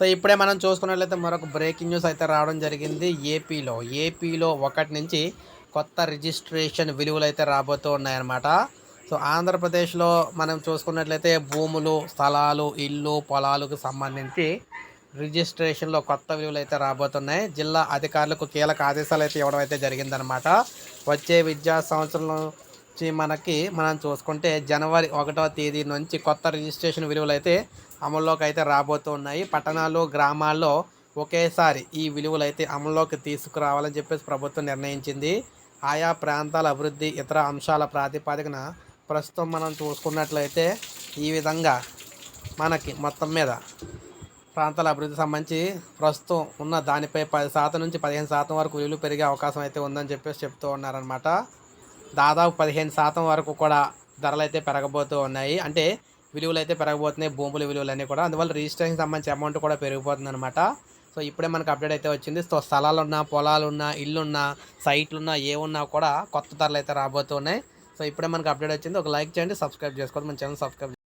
So ఇప్పుడే మనం చూసుకున్నట్లయితే మరొక బ్రేకింగ్ న్యూస్ అయితే రావడం జరిగింది. ఏపీలో ఏపీలో ఒకటి నుంచి కొత్త రిజిస్ట్రేషన్ విలువలు అయితే రాబోతూ ఉన్నాయన్నమాట. సో ఆంధ్రప్రదేశ్లో మనం చూసుకున్నట్లయితే భూములు స్థలాలు ఇల్లు పొలాలకు సంబంధించి రిజిస్ట్రేషన్లో కొత్త విలువలు అయితే రాబోతున్నాయి. జిల్లా అధికారులకు కీలక ఆదేశాలు అయితే ఇవ్వడం అయితే జరిగిందనమాట వచ్చే విద్యా సంవత్సరంలో వచ్చి మనకి మనం చూసుకుంటే జనవరి ఒకటో తేదీ నుంచి కొత్త రిజిస్ట్రేషన్ విలువలు అయితే అమల్లోకి అయితే రాబోతున్నాయి పట్టణాలు గ్రామాల్లో ఒకేసారి ఈ విలువలు అయితే అమల్లోకి తీసుకురావాలని చెప్పేసి ప్రభుత్వం నిర్ణయించింది. ఆయా ప్రాంతాల అభివృద్ధి ఇతర అంశాల ప్రాతిపదికన ప్రస్తుతం మనం చూసుకున్నట్లయితే ఈ విధంగా మనకి మొత్తం మీద ప్రాంతాల అభివృద్ధి సంబంధించి ప్రస్తుతం ఉన్న దానిపై పది శాతం నుంచి పదిహేను శాతం వరకు విలువలు పెరిగే అవకాశం అయితే ఉందని చెప్పేసి చెప్తూ ఉన్నారనమాట దాదాపు పదిహేను శాతం వరకు కూడా ధరలు అయితే పెరగబోతూ ఉన్నాయి. అంటే విలువలు అయితే పెరగబోతున్నాయి. భూముల విలువలు అన్నీ కూడా. అందువల్ల రిజిస్ట్రేషన్ సంబంధించి అమౌంట్ కూడా పెరిగిపోతుంది అనమాట సో ఇప్పుడే మనకు అప్డేట్ అయితే వచ్చింది. సో స్థలాలు పొలాలున్నా పొలాలు ఇల్లున్నా సైట్లు ఉన్నా ఏ ఉన్నా కూడా కొత్త ధరలు అయితే రాబోతున్నాయి. సో ఇప్పుడే మనకు అప్డేట్ వచ్చింది. ఒక లైక్ చేయండి సబ్స్క్రైబ్ చేసుకోండి. మన ఛానల్ సబ్స్క్రైబ్